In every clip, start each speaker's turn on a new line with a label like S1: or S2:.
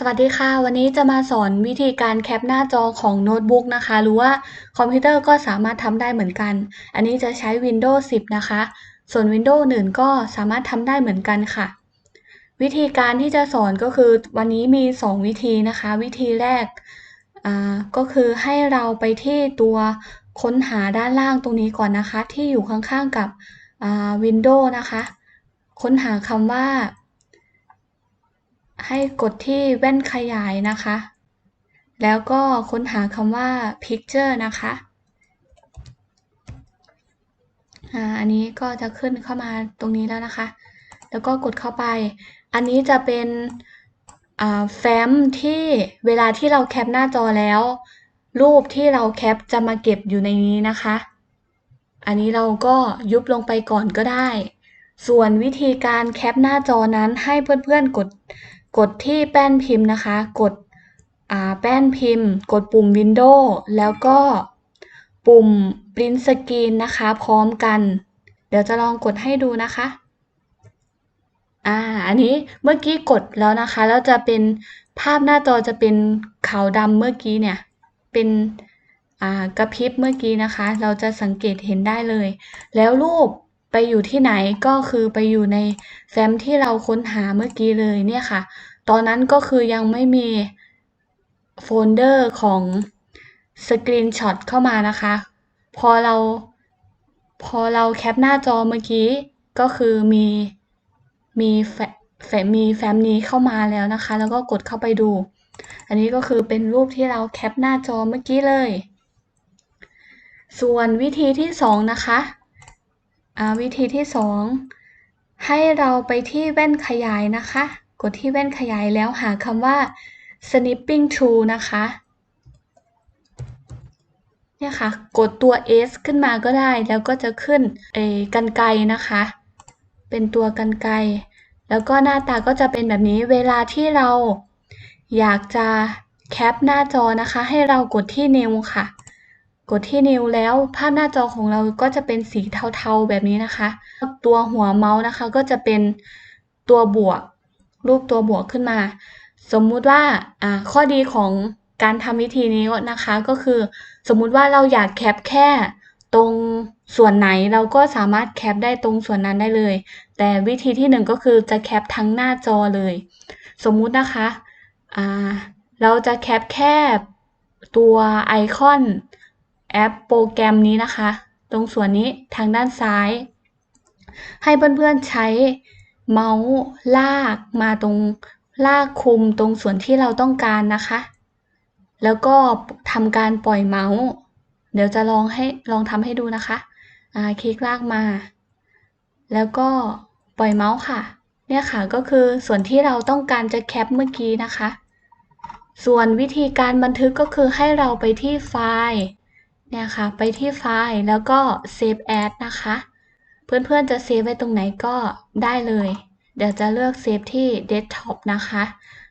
S1: สวัสดีค่ะ วันนี้จะมาสอนวิธีการแคปหน้าจอของโน้ตบุ๊กนะคะ หรือว่าคอมพิวเตอร์ก็สามารถทำได้เหมือนกัน อันนี้จะใช้ Windows 10 นะคะ ส่วน Windows อื่นก็สามารถทำได้เหมือนกันค่ะ วิธีการที่จะสอนก็คือวันนี้มี 2 วิธีนะคะ วิธีแรกก็คือให้เราไปที่ตัวค้นหาด้านล่างตรงนี้ก่อนนะคะ ที่อยู่ข้างๆกับ Windows นะคะ ค้นหาคำว่า ให้กดที่แว่นขยายนะคะ แล้วก็ค้นหาคำว่า picture นะคะอันนี้ก็จะขึ้นเข้ามาตรงนี้แล้วนะคะ แล้วก็กดเข้าไป อันนี้จะเป็นแฟ้มที่เวลาที่เราแคปหน้าจอแล้ว รูปที่เราแคปจะมาเก็บอยู่ในนี้นะคะ อันนี้เราก็ยุบลงไปก่อนก็ได้ ส่วนวิธีการแคปหน้าจอนั้นให้เพื่อนๆกด กดที่แป้นพิมพ์นะคะ กดแป้นพิมพ์ กดปุ่ม Windows แล้วก็ปุ่ม Print Screen นะคะ พร้อมกัน เดี๋ยวจะลองกดให้ดูนะคะอ่าอันนี้เมื่อกี้กดแล้วนะคะ แล้วจะเป็นภาพหน้าจอจะเป็นขาวดำเมื่อกี้เนี่ย เป็นอ่ากระพริบเมื่อกี้นะคะ เราจะสังเกตเห็นได้เลย แล้วรูป ไปอยู่ที่ไหนก็คือไปอยู่ในแฟ้มที่เราค้นหาเมื่อกี้เลยเนี่ยค่ะ ตอนนั้นก็คือยังไม่มีโฟลเดอร์ของสกรีนช็อตเข้ามานะคะ พอเราพอเราแคปหน้าจอเมื่อกี้ก็คือมีมีแฟมีแฟ้มนี้เข้ามาแล้วนะคะ แล้วก็กดเข้าไปดู อันนี้ก็คือเป็นรูปที่เราแคปหน้าจอเมื่อกี้เลย ส่วนวิธีที่สองนะคะ วิธีที่สองให้เราไปที่แว่นขยายนะคะ กดที่แว่นขยายแล้วหาคำว่า snipping tool นะคะเนี่ยค่ะ กดตัว S ขึ้นมาก็ได้ แล้วก็จะขึ้นเอกันไกรนะคะ เป็นตัวกันไกรแล้วก็หน้าตาก็จะเป็นแบบนี้ เวลาที่เราอยากจะแคปหน้าจอนะคะ ให้เรากดที่นิ้วค่ะ กดที่นิ้วแล้วภาพหน้าจอของเราก็จะเป็นสีเทาๆแบบนี้นะคะ ตัวหัวเมาส์นะคะก็จะเป็นตัวบวก รูปตัวบวกขึ้นมา สมมุติว่าอ่าข้อดีของการทำวิธีนี้นะคะก็คือ สมมุติว่าเราอยากแคปแค่ตรงส่วนไหนเราก็สามารถแคปได้ตรงส่วนนั้นได้เลย แต่วิธีที่หนึ่งก็คือจะแคปทั้งหน้าจอเลย สมมุตินะคะอ่าเราจะแคปแค่ตัวไอคอน แอปโปรแกรมนี้นะคะ ตรงส่วนนี้ทางด้านซ้าย ให้เพื่อนๆใช้เมาส์ลากมาตรงลากคุมตรงส่วนที่เราต้องการนะคะ แล้วก็ทำการปล่อยเมาส์ เดี๋ยวจะลองให้ลองทำให้ดูนะคะอ่าคลิกลากมา แล้วก็ปล่อยเมาส์ค่ะ เนี่ยค่ะก็คือส่วนที่เราต้องการจะแคปเมื่อกี้นะคะ ส่วนวิธีการบันทึกก็คือให้เราไปที่ไฟล์ เนี่ยค่ะ ไปที่ไฟล์แล้วก็ Save As นะคะ เพื่อนๆจะเซฟไว้ตรงไหนก็ได้เลย เดี๋ยวจะเลือกเซฟที่ Desktop นะคะ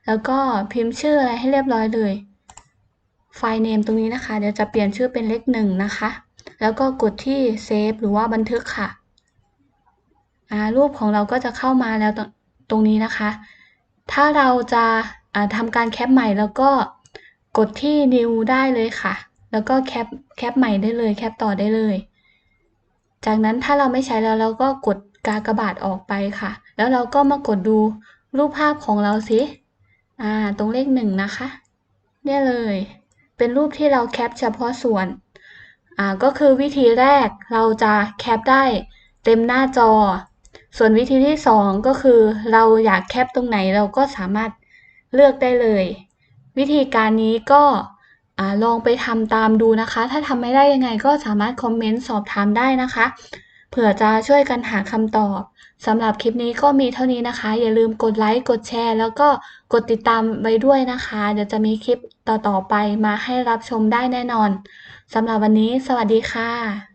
S1: แล้วก็พิมพ์ชื่ออะไรให้เรียบร้อยเลย ไฟล์ name ตรงนี้นะคะ เดี๋ยวจะเปลี่ยนชื่อเป็นเลขหนึ่งนะคะ แล้วก็กดที่ Save หรือว่าบันทึกค่ะรูปของเราก็จะเข้ามาแล้วตตรงนี้นะคะ ถ้าเราจะทำการแคปใหม่แล้วก็กดที่ New ได้เลยค่ะ แล้วก็แคปแคปใหม่ได้เลยแคปต่อได้เลย จากนั้นถ้าเราไม่ใช้แล้วเราก็กดกากบาทออกไปค่ะ แล้วเราก็มากดดูรูปภาพของเราสิอ่าตรงเลขหนึ่งนะคะ เนี่ยเลย เป็นรูปที่เราแคปเฉพาะส่วนอ่าก็คือวิธีแรกเราจะแคปได้เต็มหน้าจอ ส่วนวิธีที่สองก็คือเราอยากแคปตรงไหนเราก็สามารถเลือกได้เลย วิธีการนี้ก็ อลองไปทำตามดูนะคะ ถ้าทำไม่ได้ยังไงก็สามารถคอมเมนต์สอบถามได้นะคะ เผื่อจะช่วยกันหาคำตอบสำหรับคลิปนี้ก็มีเท่านี้นะคะ อย่าลืมกดไลค์ กดแชร์ แล้วก็กดติดตามไว้ด้วยนะคะ เดี๋ยวจะมีคลิปต่อๆไปมาให้รับชมได้แน่นอนสำหรับวันนี้ สวัสดีค่ะ